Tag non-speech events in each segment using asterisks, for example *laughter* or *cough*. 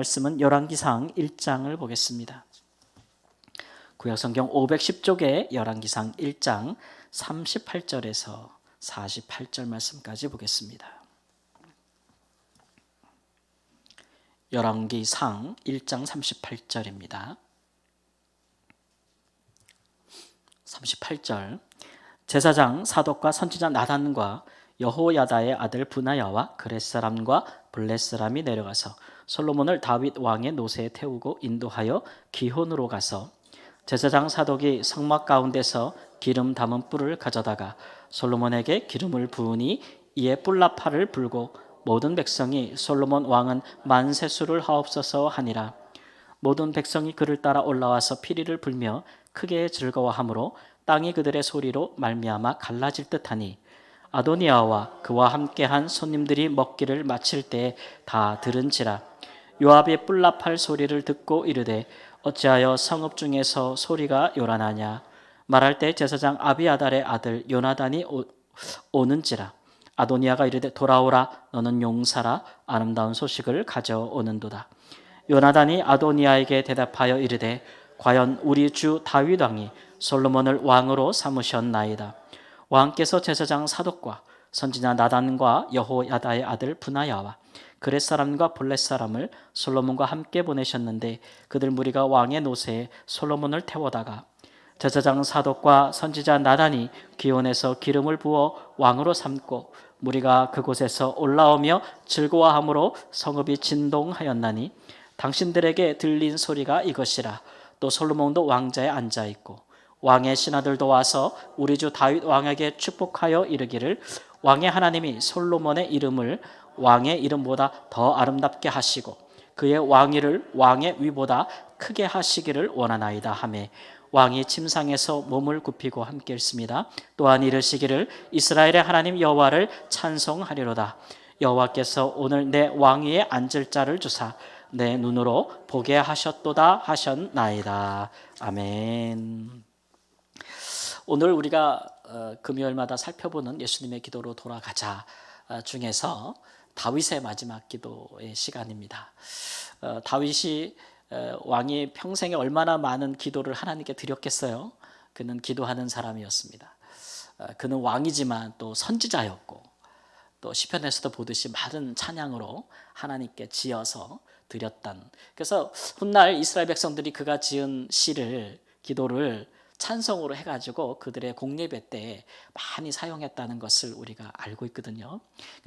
말씀은 열왕기상 1장을 보겠습니다. 구약성경 510쪽에 열왕기상 1장 38절에서 48절 말씀까지 보겠습니다. 열왕기상 1장 38절입니다. 38절 제사장 사독과 선지자 나단과 여호야다의 아들 분하야와 그렛 사람과 블렛 사람이 내려가서 솔로몬을 다윗 왕의 노새에 태우고 인도하여 기혼으로 가서 제사장 사독이 성막 가운데서 기름 담은 뿔을 가져다가 솔로몬에게 기름을 부으니 이에 뿔나팔을 불고 모든 백성이 솔로몬 왕은 만세수를 하옵소서 하니라. 모든 백성이 그를 따라 올라와서 피리를 불며 크게 즐거워하므로 땅이 그들의 소리로 말미암아 갈라질 듯하니 아도니아와 그와 함께한 손님들이 먹기를 마칠 때다 들은지라 요압의 뿔나팔 소리를 듣고 이르되 어찌하여 성읍 중에서 소리가 요란하냐? 말할 때 제사장 아비아달의 아들 요나단이 오, 오는지라. 아도니아가 이르되 돌아오라 너는 용사라 아름다운 소식을 가져오는도다. 요나단이 아도니아에게 대답하여 이르되 과연 우리 주 다윗 왕이 솔로몬을 왕으로 삼으셨나이다 왕께서 제사장 사독과 선지자 나단과 여호야다의 아들 분하야와 그렛 사람과 블렛 사람을 솔로몬과 함께 보내셨는데 그들 무리가 왕의 노새에 솔로몬을 태워다가 제사장 사독과 선지자 나단이 기온에서 기름을 부어 왕으로 삼고 무리가 그곳에서 올라오며 즐거워함으로 성읍이 진동하였나니 당신들에게 들린 소리가 이것이라. 또 솔로몬도 왕자에 앉아 있고 왕의 신하들도 와서 우리 주 다윗 왕에게 축복하여 이르기를 왕의 하나님이 솔로몬의 이름을 왕의 이름보다 더 아름답게 하시고 그의 왕위를 왕의 위보다 크게 하시기를 원하나이다 하매 왕이 침상에서 몸을 굽히고 함께 했습니다. 또한 이르시기를 이스라엘의 하나님 여호와를 찬송하리로다. 여호와께서 오늘 내 왕위에 앉을 자를 주사 내 눈으로 보게 하셨도다 하셨나이다. 아멘. 오늘 우리가 어, 금요일마다 살펴보는 예수님의 기도로 돌아가자 어, 중에서 다윗의 마지막 기도의 시간입니다. 어, 다윗이 왕이 평생에 얼마나 많은 기도를 하나님께 드렸겠어요. 그는 기도하는 사람이었습니다. 그는 왕이지만 또 선지자였고 또 시편에서도 보듯이 많은 찬양으로 하나님께 지어서 드렸던. 그래서 훗날 이스라엘 백성들이 그가 지은 시를 기도를 찬성으로 해가지고 그들의 공예배 때 많이 사용했다는 것을 우리가 알고 있거든요.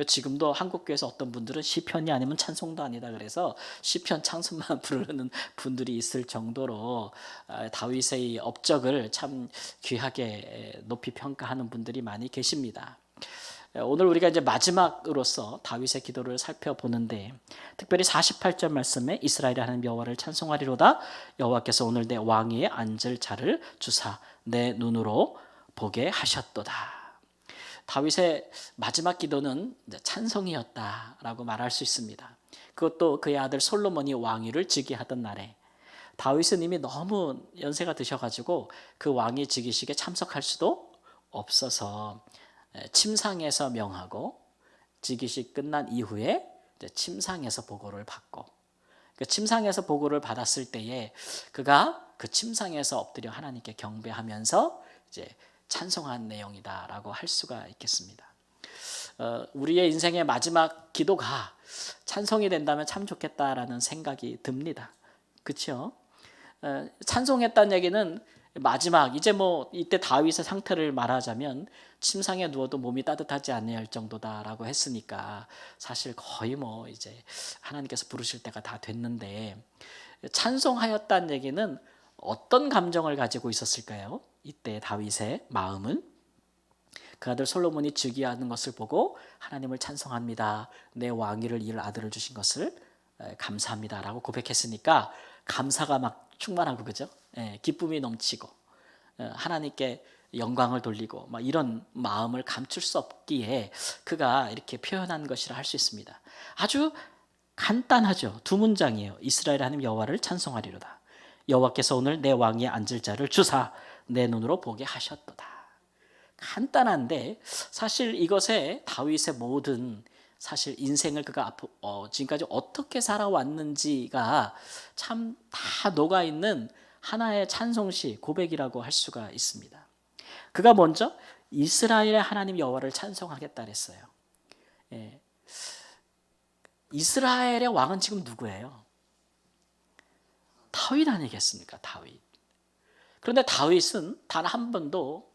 지금도 한국교회에서 어떤 분들은 시편이 아니면 찬송도 아니다 그래서 시편 찬송만 *laughs* 부르는 분들이 있을 정도로 아, 다윗의 업적을 참 귀하게 높이 평가하는 분들이 많이 계십니다. 오늘 우리가 이제 마지막으로서 다윗의 기도를 살펴보는데 특별히 48절 말씀에 이스라엘의 하나님 여호와를 찬송하리로다 여호와께서 오늘 내 왕위에 앉을 자를 주사 내 눈으로 보게 하셨도다. 다윗의 마지막 기도는 찬송이었다라고 말할 수 있습니다. 그것도 그의 아들 솔로몬이 왕위를 즉위하던 날에 다윗은 이미 너무 연세가 드셔가지고 그 왕위 즉위식에 참석할 수도 없어서 침상에서 명하고 즉위식 끝난 이후에 침상에서 보고를 받고 그 침상에서 보고를 받았을 때에 그가 그 침상에서 엎드려 하나님께 경배하면서 이제 찬송한 내용이다라고 할 수가 있겠습니다. 어, 우리의 인생의 마지막 기도가 찬송이 된다면 참 좋겠다라는 생각이 듭니다. 그렇죠? 어, 찬송했다는 얘기는 마지막 이제 뭐 이때 다윗의 상태를 말하자면 침상에 누워도 몸이 따뜻하지 않을 정도다라고 했으니까 사실 거의 뭐 이제 하나님께서 부르실 때가 다 됐는데 찬송하였다는 얘기는 어떤 감정을 가지고 있었을까요? 이때 다윗의 마음은 그 아들 솔로몬이 즉위하는 것을 보고 하나님을 찬송합니다. 내 왕위를 이을 아들을 주신 것을 감사합니다라고 고백했으니까 감사가 막 충만하고 그죠? 예, 기쁨이 넘치고 어, 하나님께 영광을 돌리고 막 이런 마음을 감출 수 없기에 그가 이렇게 표현한 것이라 할 수 있습니다. 아주 간단하죠. 두 문장이에요. 이스라엘 하나님 여호와를 찬송하리로다. 여호와께서 오늘 내 왕위에 앉을 자를 주사 내 눈으로 보게 하셨도다. 간단한데 사실 이것에 다윗의 모든 사실 인생을 그가 앞, 어, 지금까지 어떻게 살아왔는지가 참 다 녹아 있는 하나의 찬송시 고백이라고 할 수가 있습니다. 그가 먼저 이스라엘의 하나님 여호와를 찬송하겠다 그랬어요. 예. 이스라엘의 왕은 지금 누구예요? 다윗 아니겠습니까? 다윗. 그런데 다윗은 단 한 번도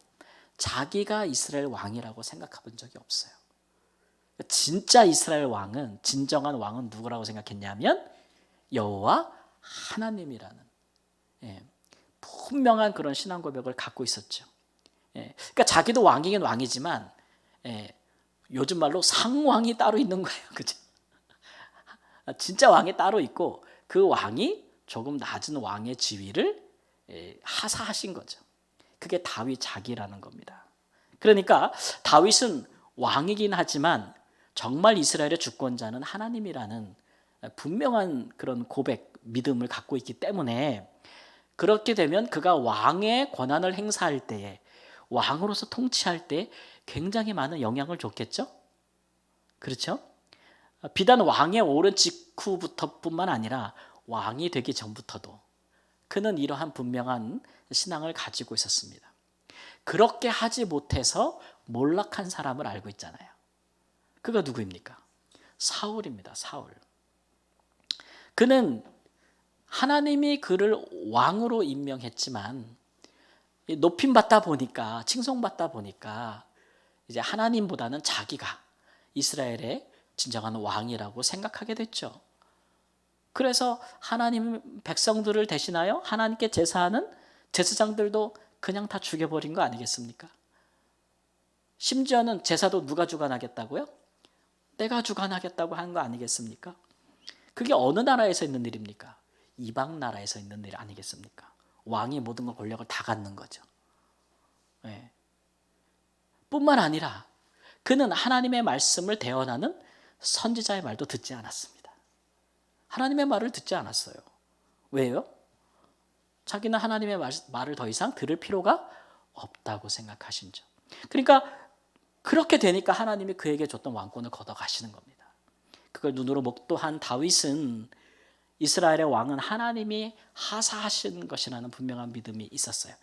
자기가 이스라엘 왕이라고 생각해 본 적이 없어요. 진짜 이스라엘 왕은 진정한 왕은 누구라고 생각했냐면 여호와 하나님이라는 예, 분명한 그런 신앙 고백을 갖고 있었죠. 예, 그러니까 자기도 왕이긴 왕이지만 예, 요즘 말로 상왕이 따로 있는 거예요, *laughs* 그죠? 진짜 왕이 따로 있고 그 왕이 조금 낮은 왕의 지위를 예, 하사하신 거죠. 그게 다윗 자기라는 겁니다. 그러니까 다윗은 왕이긴 하지만 정말 이스라엘의 주권자는 하나님이라는 분명한 그런 고백, 믿음을 갖고 있기 때문에 그렇게 되면 그가 왕의 권한을 행사할 때에 왕으로서 통치할 때 굉장히 많은 영향을 줬겠죠? 그렇죠? 비단 왕의 오른 직후부터뿐만 아니라 왕이 되기 전부터도 그는 이러한 분명한 신앙을 가지고 있었습니다. 그렇게 하지 못해서 몰락한 사람을 알고 있잖아요. 그가 누구입니까? 사울입니다. 사울. 그는 하나님이 그를 왕으로 임명했지만 높임 받다 보니까 칭송받다 보니까 이제 하나님보다는 자기가 이스라엘의 진정한 왕이라고 생각하게 됐죠. 그래서 하나님 백성들을 대신하여 하나님께 제사하는 제사장들도 그냥 다 죽여버린 거 아니겠습니까? 심지어는 제사도 누가 주관하겠다고요? 내가 주관하겠다고 하는 거 아니겠습니까? 그게 어느 나라에서 있는 일입니까? 이방 나라에서 있는 일 아니겠습니까? 왕이 모든 걸 권력을 다 갖는 거죠. 네. 뿐만 아니라 그는 하나님의 말씀을 대언하는 선지자의 말도 듣지 않았습니다. 하나님의 말을 듣지 않았어요. 왜요? 자기는 하나님의 말, 을더 이상 들을 필요가 없다고 생각하신죠. 그러니까 그렇게 되니까 하나님이 그에게 줬던 왕권을 걷어가시는 겁니다. 그걸 눈으로 목도한 다윗은 이스라엘의 왕은 하나님이 하사하신 것이라는 분명한 믿음이 있었어요.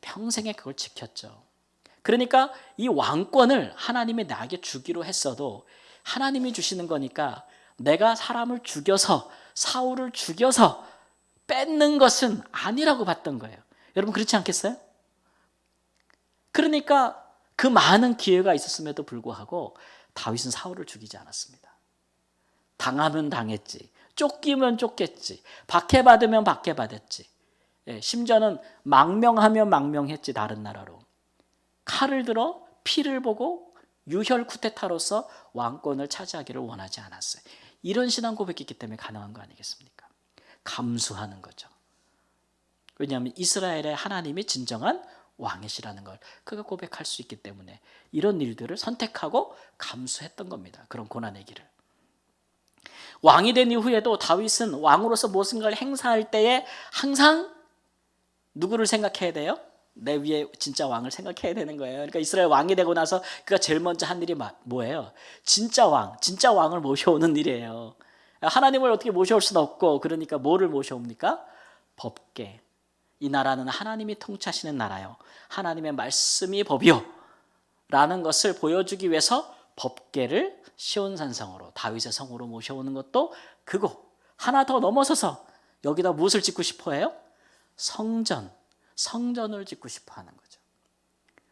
평생에 그걸 지켰죠. 그러니까 이 왕권을 하나님이 나에게 주기로 했어도 하나님이 주시는 거니까 내가 사람을 죽여서 사울을 죽여서 뺏는 것은 아니라고 봤던 거예요. 여러분 그렇지 않겠어요? 그러니까 그 많은 기회가 있었음에도 불구하고 다윗은 사울을 죽이지 않았습니다. 당하면 당했지. 쫓기면 쫓겠지. 박해받으면 박해받았지. 예, 심지어는 망명하면 망명했지 다른 나라로. 칼을 들어 피를 보고 유혈 쿠데타로서 왕권을 차지하기를 원하지 않았어요. 이런 신앙 고백이 있기 때문에 가능한 거 아니겠습니까? 감수하는 거죠. 왜냐하면 이스라엘의 하나님이 진정한 왕이시라는 걸 그가 고백할 수 있기 때문에 이런 일들을 선택하고 감수했던 겁니다. 그런 고난의 길을. 왕이 된 이후에도 다윗은 왕으로서 무엇인가를 행사할 때에 항상 누구를 생각해야 돼요? 내 위에 진짜 왕을 생각해야 되는 거예요. 그러니까 이스라엘 왕이 되고 나서 그가 제일 먼저 한 일이 뭐예요? 진짜 왕, 진짜 왕을 모셔오는 일이에요. 하나님을 어떻게 모셔올 수는 없고 그러니까 뭐를 모셔옵니까? 법계. 이 나라는 하나님이 통치하시는 나라요. 하나님의 말씀이 법이요. 라는 것을 보여주기 위해서 법계를 시온산성으로 다윗의 성으로 모셔오는 것도 그거 하나 더 넘어서서 여기다 무엇을 짓고 싶어 해요? 성전, 성전을 짓고 싶어 하는 거죠.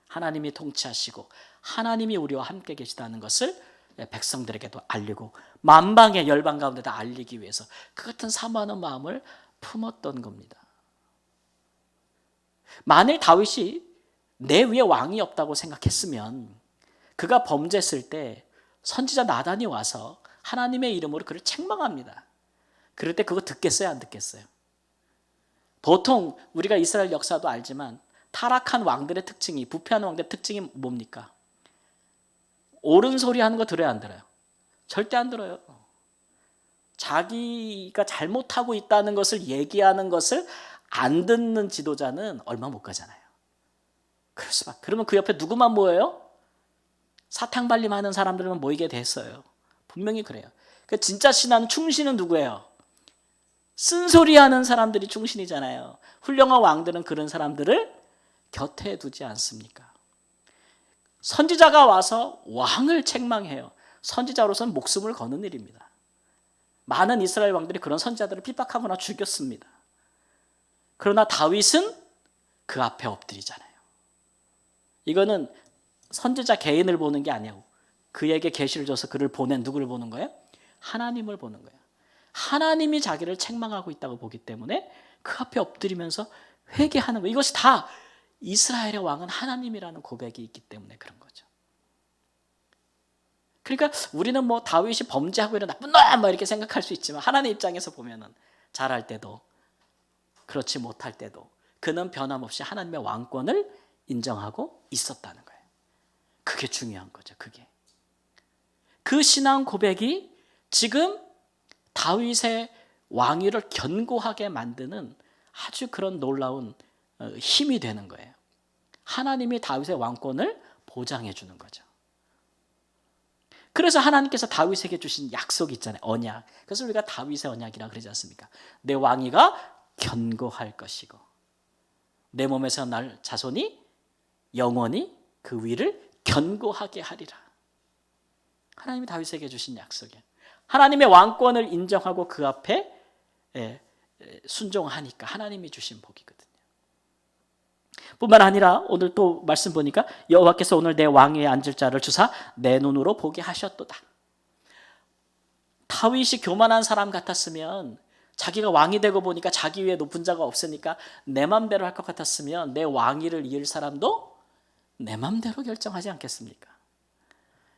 하나님이 통치하시고 하나님이 우리와 함께 계시다는 것을 백성들에게도 알리고 만방의 열방 가운데 다 알리기 위해서 그 같은 사모하는 마음을 품었던 겁니다. 만일 다윗이 내 위에 왕이 없다고 생각했으면 그가 범죄했을 때 선지자 나단이 와서 하나님의 이름으로 그를 책망합니다. 그럴 때 그거 듣겠어요, 안 듣겠어요? 보통 우리가 이스라엘 역사도 알지만 타락한 왕들의 특징이 부패한 왕들의 특징이 뭡니까? 옳은 소리 하는 거 들어야 안 들어요? 절대 안 들어요. 자기가 잘못하고 있다는 것을 얘기하는 것을 안 듣는 지도자는 얼마 못 가잖아요. 그럴 수밖에. 그러면 그 옆에 누구만 모여요? 사탕 발림하는 사람들만 모이게 됐어요. 분명히 그래요. 그 진짜 신하는 충신은 누구예요? 쓴소리하는 사람들이 충신이잖아요. 훌륭한 왕들은 그런 사람들을 곁에 두지 않습니까? 선지자가 와서 왕을 책망해요. 선지자로서는 목숨을 거는 일입니다. 많은 이스라엘 왕들이 그런 선지자들을 핍박하거나 죽였습니다. 그러나 다윗은 그 앞에 엎드리잖아요. 이거는 선지자 개인을 보는 게 아니고 그에게 계시를 줘서 그를 보낸 누구를 보는 거예요? 하나님을 보는 거예요. 하나님이 자기를 책망하고 있다고 보기 때문에 그 앞에 엎드리면서 회개하는 거. 이것이 다 이스라엘의 왕은 하나님이라는 고백이 있기 때문에 그런 거죠. 그러니까 우리는 뭐 다윗이 범죄하고 이런 나쁜 놈뭐 이렇게 생각할 수 있지만 하나님 입장에서 보면은 잘할 때도 그렇지 못할 때도 그는 변함없이 하나님의 왕권을 인정하고 있었다는 거예요. 그게 중요한 거죠. 그게 그 신앙 고백이 지금 다윗의 왕위를 견고하게 만드는 아주 그런 놀라운 어, 힘이 되는 거예요. 하나님이 다윗의 왕권을 보장해 주는 거죠. 그래서 하나님께서 다윗에게 주신 약속이 있잖아요. 언약. 그래서 우리가 다윗의 언약이라 그러지 않습니까? 내 왕위가 견고할 것이고 내 몸에서 날 자손이 영원히 그 위를 견고하게 하리라. 하나님이 다윗에게 주신 약속이에요. 하나님의 왕권을 인정하고 그 앞에 예, 예, 순종하니까 하나님이 주신 복이거든요. 뿐만 아니라 오늘 또 말씀 보니까 여호와께서 오늘 내 왕위에 앉을 자를 주사 내 눈으로 보게 하셨도다. 다윗이 교만한 사람 같았으면 자기가 왕이 되고 보니까 자기 위에 높은 자가 없으니까 내 맘대로 할 것 같았으면 내 왕위를 이을 사람도 내 맘대로 결정하지 않겠습니까?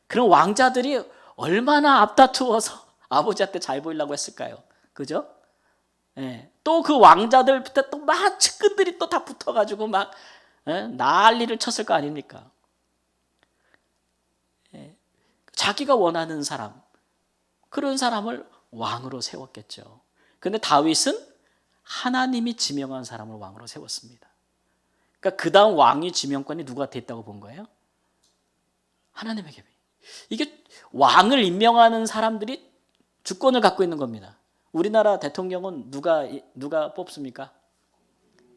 그런 왕자들이 얼마나 앞다투어서 *laughs* 아버지한테 잘 보이려고 했을까요? 그죠? 예. 또 그 왕자들 밑에 또막 측근들이 또 다 붙어가지고 막 예? 난리를 쳤을 거 아닙니까? 예. 자기가 원하는 사람 그런 사람을 왕으로 세웠겠죠. 근데 다윗은 하나님이 지명한 사람을 왕으로 세웠습니다. 그러니까 그 다음 왕위 지명권이 누구한테 있다고 본 거예요? 하나님에게. 이게 왕을 임명하는 사람들이 주권을 갖고 있는 겁니다. 우리나라 대통령은 누가 누가 뽑습니까?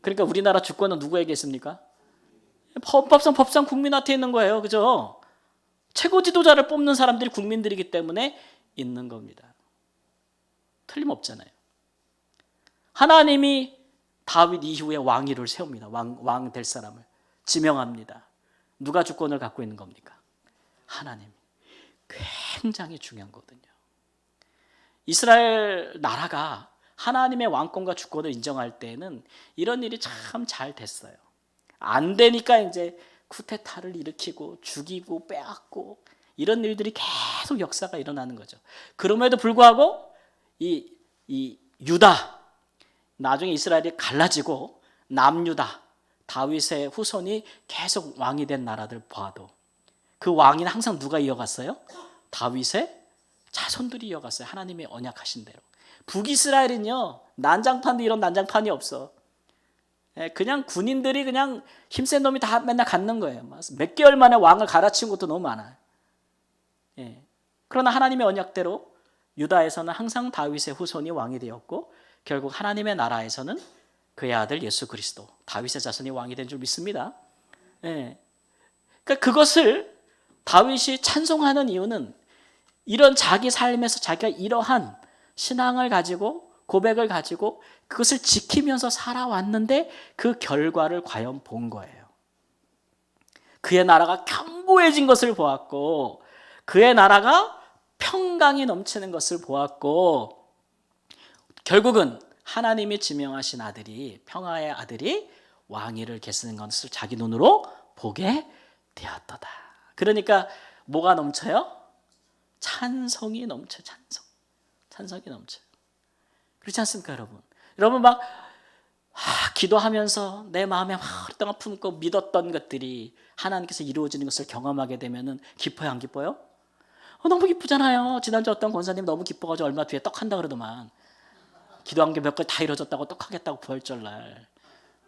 그러니까 우리나라 주권은 누구에게 있습니까? 법상 법상 국민한테 있는 거예요. 그죠? 최고 지도자를 뽑는 사람들이 국민들이기 때문에 있는 겁니다. 틀림없잖아요. 하나님이 다윗 이후에 왕위를 세웁니다. 왕왕될 사람을 지명합니다. 누가 주권을 갖고 있는 겁니까? 하나님. 굉장히 중요한 거거든요. 이스라엘 나라가 하나님의 왕권과 주권을 인정할 때는 이런 일이 참 잘 됐어요. 안 되니까 이제 쿠데타를 일으키고 죽이고 빼앗고 이런 일들이 계속 역사가 일어나는 거죠. 그럼에도 불구하고 이, 이 유다 나중에 이스라엘이 갈라지고 남유다 다윗의 후손이 계속 왕이 된 나라들 봐도 그 왕위는 항상 누가 이어갔어요? 다윗의 자손들이 이어갔어요. 하나님의 언약하신 대로. 북이스라엘은요 난장판도 이런 난장판이 없어. 예, 그냥 군인들이 그냥 힘센 놈이 다 맨날 갖는 거예요. 몇 개월 만에 왕을 갈아치운 것도 너무 많아요. 예. 그러나 하나님의 언약대로 유다에서는 항상 다윗의 후손이 왕이 되었고 결국 하나님의 나라에서는 그의 아들 예수 그리스도 다윗의 자손이 왕이 된 줄 믿습니다. 예. 그러니까 그것을 다윗이 찬송하는 이유는 이런 자기 삶에서 자기가 이러한 신앙을 가지고 고백을 가지고 그것을 지키면서 살아왔는데 그 결과를 과연 본 거예요. 그의 나라가 견고해진 것을 보았고 그의 나라가 평강이 넘치는 것을 보았고 결국은 하나님이 지명하신 아들이 평화의 아들이 왕위를 계시는 것을 자기 눈으로 보게 되었도다. 그러니까 뭐가 넘쳐요? 찬성이 넘쳐 찬성. 찬성이 넘쳐요. 그렇지 않습니까, 여러분? 여러분 막 아, 기도하면서 내 마음에 막 오랫동안 품고 믿었던 것들이 하나님께서 이루어지는 것을 경험하게 되면은 기뻐요, 안 기뻐요? 어, 너무 기쁘잖아요. 지난주 어떤 권사님 너무 기뻐가지고 얼마 뒤에 떡 한다 그러더만 기도한 게 몇 가지 다 이루어졌다고 떡 하겠다고 부활절 날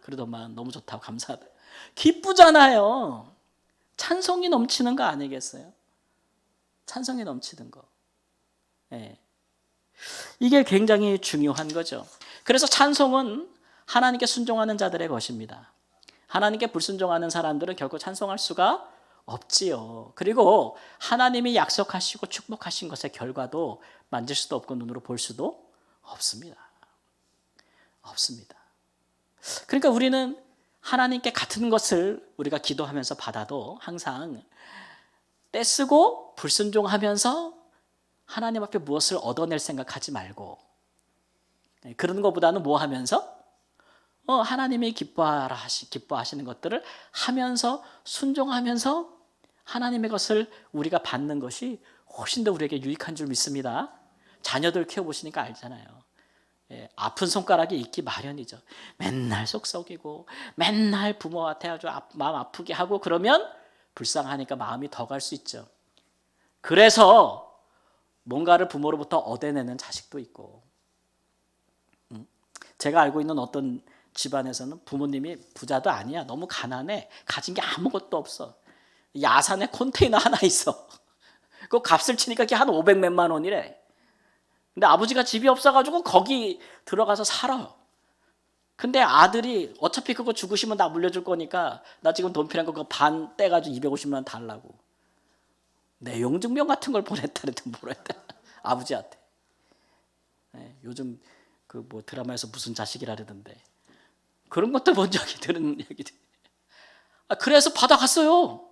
그러더만 너무 좋다고 감사하다. 기쁘잖아요. 찬송이 넘치는 거 아니겠어요? 찬성이 넘치는 거. 예. 이게 굉장히 중요한 거죠. 그래서 찬송은 하나님께 순종하는 자들의 것입니다. 하나님께 불순종하는 사람들은 결코 찬송할 수가 없지요. 그리고 하나님이 약속하시고 축복하신 것의 결과도 만질 수도 없고 눈으로 볼 수도 없습니다. 없습니다. 그러니까 우리는 하나님께 같은 것을 우리가 기도하면서 받아도 항상 떼쓰고 불순종하면서 하나님 앞에 무엇을 얻어낼 생각하지 말고 네, 그런 것보다는 뭐 하면서 어, 하나님이 기뻐하라 하시, 기뻐하시는 것들을 하면서 순종하면서 하나님의 것을 우리가 받는 것이 훨씬 더 우리에게 유익한 줄 믿습니다. 자녀들 키워보시니까 알잖아요. 예, 아픈 손가락이 있기 마련이죠. 맨날 속 썩이고 맨날 부모한테 아주 아, 마음 아프게 하고 그러면 불쌍하니까 마음이 더 갈 수 있죠. 그래서 뭔가를 부모로부터 얻어내는 자식도 있고 음, 제가 알고 있는 어떤 집안에서는 부모님이 부자도 아니야. 너무 가난해. 가진 게 아무것도 없어. 야산에 컨테이너 하나 있어. *laughs* 그 값을 치니까 그게 한 500 몇만 원이래. 근데 아버지가 집이 없어가지고 거기 들어가서 살아요. 근데 아들이 어차피 그거 죽으시면 나 물려줄 거니까 나 지금 돈 필요한 거 그거 반 떼가지고 250만 원 달라고. 내용 증명 같은 걸 보냈다는데 뭐랬다. *laughs* 아버지한테. 네, 요즘 그 뭐 드라마에서 무슨 자식이라 그러던데. 그런 것도 본 적이 드는 얘기들. 아, 그래서 받아갔어요.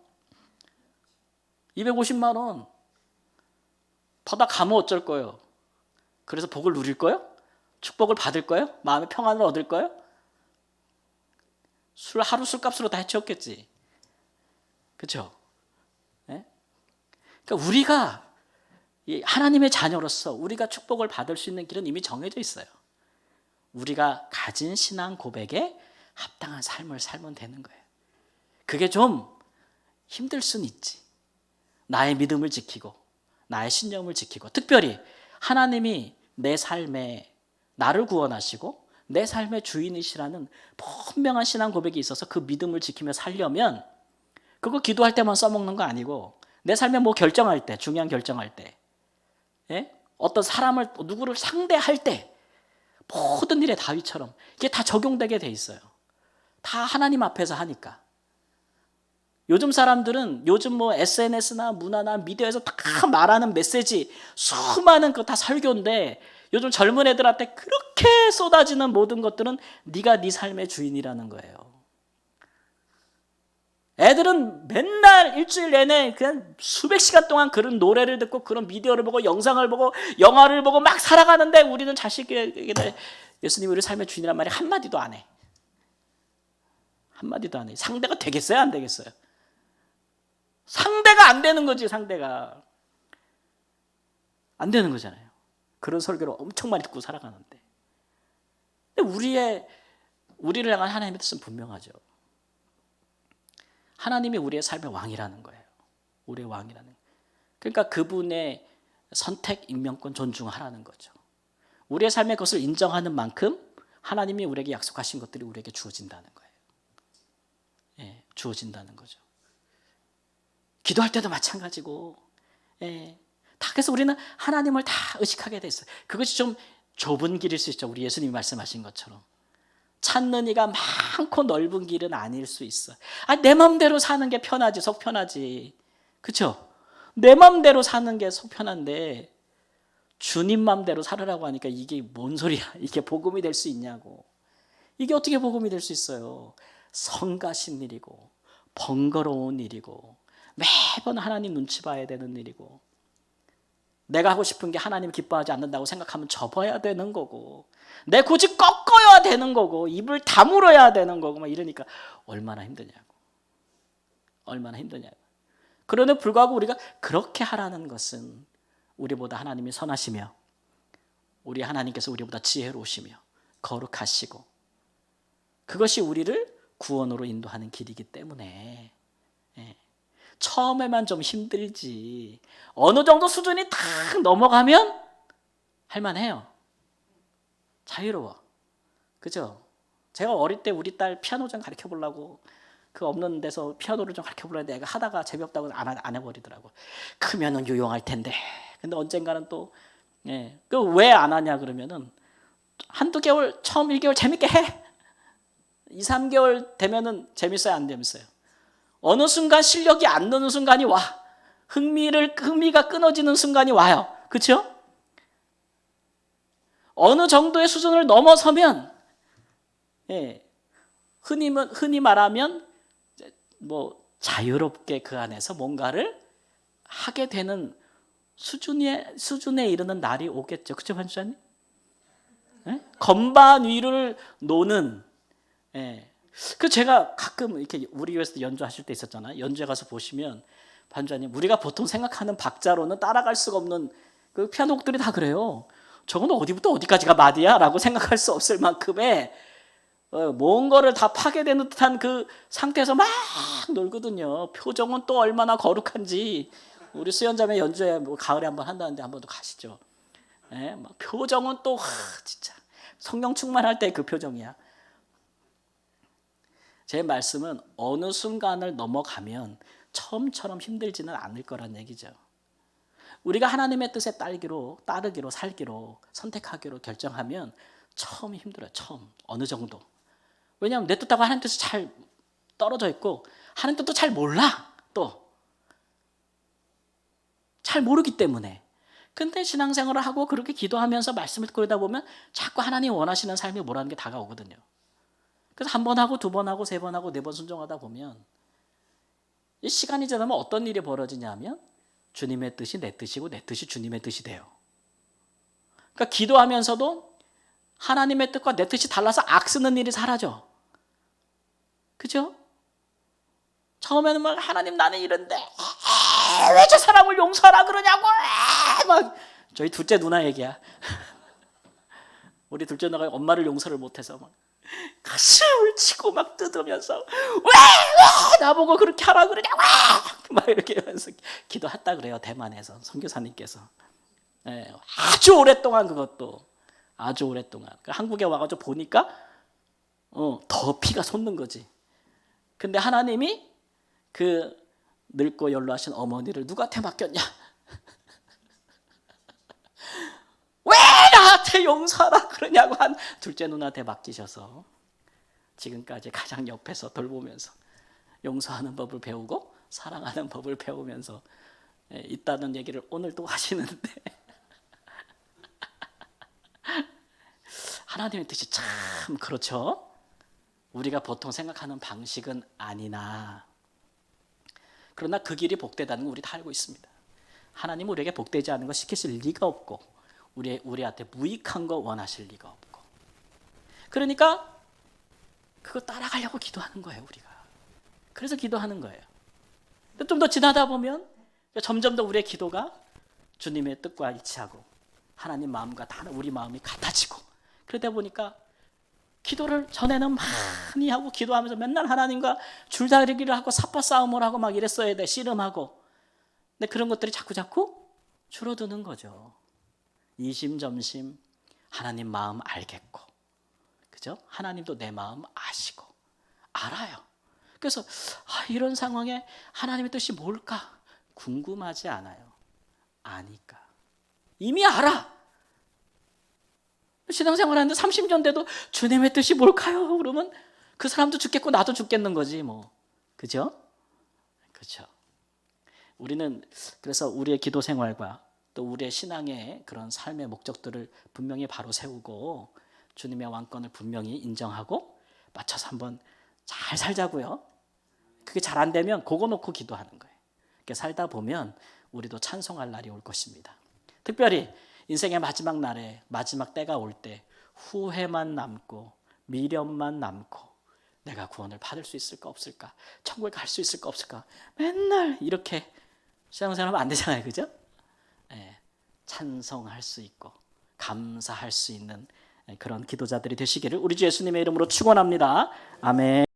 250만 원. 받아가면 어쩔 거예요? 그래서 복을 누릴 거예요? 축복을 받을 거예요? 마음의 평안을 얻을 거예요? 술 하루 술값으로 다 해치웠겠지. 그렇죠? 네? 그러니까 우리가 하나님의 자녀로서 우리가 축복을 받을 수 있는 길은 이미 정해져 있어요. 우리가 가진 신앙 고백에 합당한 삶을 살면 되는 거예요. 그게 좀 힘들 수는 있지. 나의 믿음을 지키고, 나의 신념을 지키고, 특별히 하나님이 내 삶에 나를 구원하시고, 내 삶의 주인이시라는 분명한 신앙 고백이 있어서 그 믿음을 지키며 살려면, 그거 기도할 때만 써먹는 거 아니고, 내 삶에 뭐 결정할 때, 중요한 결정할 때, 예? 어떤 사람을, 누구를 상대할 때, 모든 일에 다윗처럼 이게 다 적용되게 돼 있어요. 다 하나님 앞에서 하니까. 요즘 사람들은 요즘 뭐 SNS나 문화나 미디어에서 다 말하는 메시지 수많은 거 다 설교인데 요즘 젊은 애들한테 그렇게 쏟아지는 모든 것들은 네가 네 삶의 주인이라는 거예요. 애들은 맨날 일주일 내내 그냥 수백 시간 동안 그런 노래를 듣고 그런 미디어를 보고 영상을 보고 영화를 보고 막 살아가는데 우리는 자식에게 예수님이 우리 삶의 주인이란 말이 한마디도 안 해. 한마디도 안 해. 상대가 되겠어요? 안 되겠어요? 상대가 안 되는 거지, 상대가. 안 되는 거잖아요. 그런 설교를 엄청 많이 듣고 살아가는데. 근데 우리의, 우리를 향한 하나님의 뜻은 분명하죠. 하나님이 우리의 삶의 왕이라는 거예요. 우리의 왕이라는. 그러니까 그분의 선택, 임명권 존중하라는 거죠. 우리의 삶의 것을 인정하는 만큼 하나님이 우리에게 약속하신 것들이 우리에게 주어진다는 거예요. 예, 주어진다는 거죠. 기도할 때도 마찬가지고, 예, 다 그래서 우리는 하나님을 다 의식하게 됐어요. 그것이 좀 좁은 길일 수 있죠. 우리 예수님이 말씀하신 것처럼. 찾는 이가 많고 넓은 길은 아닐 수 있어. 아, 내 마음대로 사는 게 편하지, 속 편하지. 그쵸? 내 마음대로 사는 게 속 편한데, 주님 마음대로 살으라고 하니까 이게 뭔 소리야? *laughs* 이게 복음이 될 수 있냐고. 이게 어떻게 복음이 될 수 있어요? 성가신 일이고, 번거로운 일이고, 매번 하나님 눈치 봐야 되는 일이고, 내가 하고 싶은 게 하나님 기뻐하지 않는다고 생각하면 접어야 되는 거고, 내 굳이 꺾어야 되는 거고, 입을 다물어야 되는 거고, 막 이러니까 얼마나 힘드냐고. 얼마나 힘드냐고. 그런데 불구하고 우리가 그렇게 하라는 것은 우리보다 하나님이 선하시며, 우리 하나님께서 우리보다 지혜로우시며, 거룩하시고, 그것이 우리를 구원으로 인도하는 길이기 때문에, 예. 처음에만 좀 힘들지. 어느 정도 수준이 탁 넘어가면 할만해요. 자유로워. 그죠? 제가 어릴 때 우리 딸 피아노 좀 가르쳐 보려고 그 없는 데서 피아노를 좀 가르쳐 보려는데 애가 하다가 재미없다고 안, 안 해버리더라고. 크면은 유용할 텐데. 근데 언젠가는 또 예. 그 왜 안 하냐 그러면은 한두 개월 처음 1개월 재밌게 해. 2, 3개월 되면은 재밌어요, 안 재밌어요? 어느 순간 실력이 안 느는 순간이 와. 흥미를 흥미가 끊어지는 순간이 와요. 그렇죠? 어느 정도의 수준을 넘어서면 예. 흔히 흔히 말하면 뭐 자유롭게 그 안에서 뭔가를 하게 되는 수준에 수준에 이르는 날이 오겠죠. 그렇죠, 반주자님? 예? 건반 위를 노는 예. 그 제가 가끔 이렇게 우리 교회에서 연주하실 때 있었잖아요. 연주회 가서 보시면 반주자님 우리가 보통 생각하는 박자로는 따라갈 수가 없는 그 피아노 곡들이 다 그래요. 저건 어디부터 어디까지가 마디야라고 생각할 수 없을 만큼의 어, 뭔가를 다 파괴되는 듯한 그 상태에서 막 놀거든요. 표정은 또 얼마나 거룩한지 우리 수연자매 연주회 뭐 가을에 한번 한다는데 한번 더 가시죠. 예, 막 표정은 또 하, 진짜 성령 충만할 때 그 표정이야. 제 말씀은 어느 순간을 넘어가면 처음처럼 힘들지는 않을 거란 얘기죠. 우리가 하나님의 뜻에 따르기로 따르기로 살기로 선택하기로 결정하면 처음이 힘들어요. 처음 어느 정도. 왜냐하면 내 뜻하고 하나님 뜻이 잘 떨어져 있고 하나님 뜻도 잘 몰라 또. 잘 모르기 때문에. 근데 신앙생활을 하고 그렇게 기도하면서 말씀을 듣고 그러다 보면 자꾸 하나님 원하시는 삶이 뭐라는 게 다가오거든요. 그래서 한 번 하고 두 번 하고 세 번 하고 네 번 순종하다 보면 이 시간이 지나면 어떤 일이 벌어지냐면 주님의 뜻이 내 뜻이고 내 뜻이 주님의 뜻이 돼요. 그러니까 기도하면서도 하나님의 뜻과 내 뜻이 달라서 악 쓰는 일이 사라져. 그죠? 처음에는 막 하나님 나는 이런데 왜 저 사람을 용서하라 그러냐고 막 저희 둘째 누나 얘기야. *laughs* 우리 둘째 누나가 엄마를 용서를 못해서 막 가슴을 치고 막 뜯으면서 왜 왜 나보고 그렇게 하라 그러냐고 막 이렇게 하면서 기도했다 그래요 대만에서 선교사님께서. 예, 아주 오랫동안 그것도 아주 오랫동안. 그 한국에 와가지고 보니까 어, 더 피가 솟는 거지. 근데 하나님이 그 늙고 연로하신 어머니를 누구한테 맡겼냐? 왜 나한테 용서하라 그러냐고 한 둘째 누나한테 맡기셔서 지금까지 가장 옆에서 돌보면서 용서하는 법을 배우고 사랑하는 법을 배우면서 예, 있다는 얘기를 오늘 또 하시는데 *laughs* 하나님의 뜻이 참 그렇죠. 우리가 보통 생각하는 방식은 아니나 그러나 그 길이 복되다는 걸 우리 다 알고 있습니다. 하나님 우리에게 복되지 않은 거 시키실 리가 없고 우리 우리한테 무익한 거 원하실 리가 없고 그러니까 그거 따라가려고 기도하는 거예요 우리가. 그래서 기도하는 거예요. 좀 더 지나다 보면 점점 더 우리의 기도가 주님의 뜻과 일치하고 하나님 마음과 다 우리 마음이 같아지고 그러다 보니까 기도를 전에는 많이 하고 기도하면서 맨날 하나님과 줄다리기를 하고 사파 싸움을 하고 막 이랬어야 돼 씨름하고 근데 그런 것들이 자꾸 자꾸 줄어드는 거죠 이심점심 하나님 마음 알겠고 그죠 하나님도 내 마음 아시고 알아요 그래서 아, 이런 상황에 하나님의 뜻이 뭘까 궁금하지 않아요 아니까 이미 알아 신앙생활 하는데 30년 돼도 주님의 뜻이 뭘까요? 그러면 그 사람도 죽겠고 나도 죽겠는 거지 뭐. 그죠? 그렇죠. 우리는 그래서 우리의 기도 생활과 또 우리의 신앙의 그런 삶의 목적들을 분명히 바로 세우고 주님의 왕권을 분명히 인정하고 맞춰서 한번 잘 살자고요. 그게 잘 안 되면 그거 놓고 기도하는 거예요. 이렇게 살다 보면 우리도 찬송할 날이 올 것입니다. 특별히 인생의 마지막 날에 마지막 때가 올 때 후회만 남고 미련만 남고 내가 구원을 받을 수 있을까 없을까 천국에 갈 수 있을까 없을까 맨날 이렇게 신앙생활하면 안 되잖아요 그죠? 예, 찬송할 수 있고 감사할 수 있는 그런 기도자들이 되시기를 우리 주 예수님의 이름으로 축원합니다. 아멘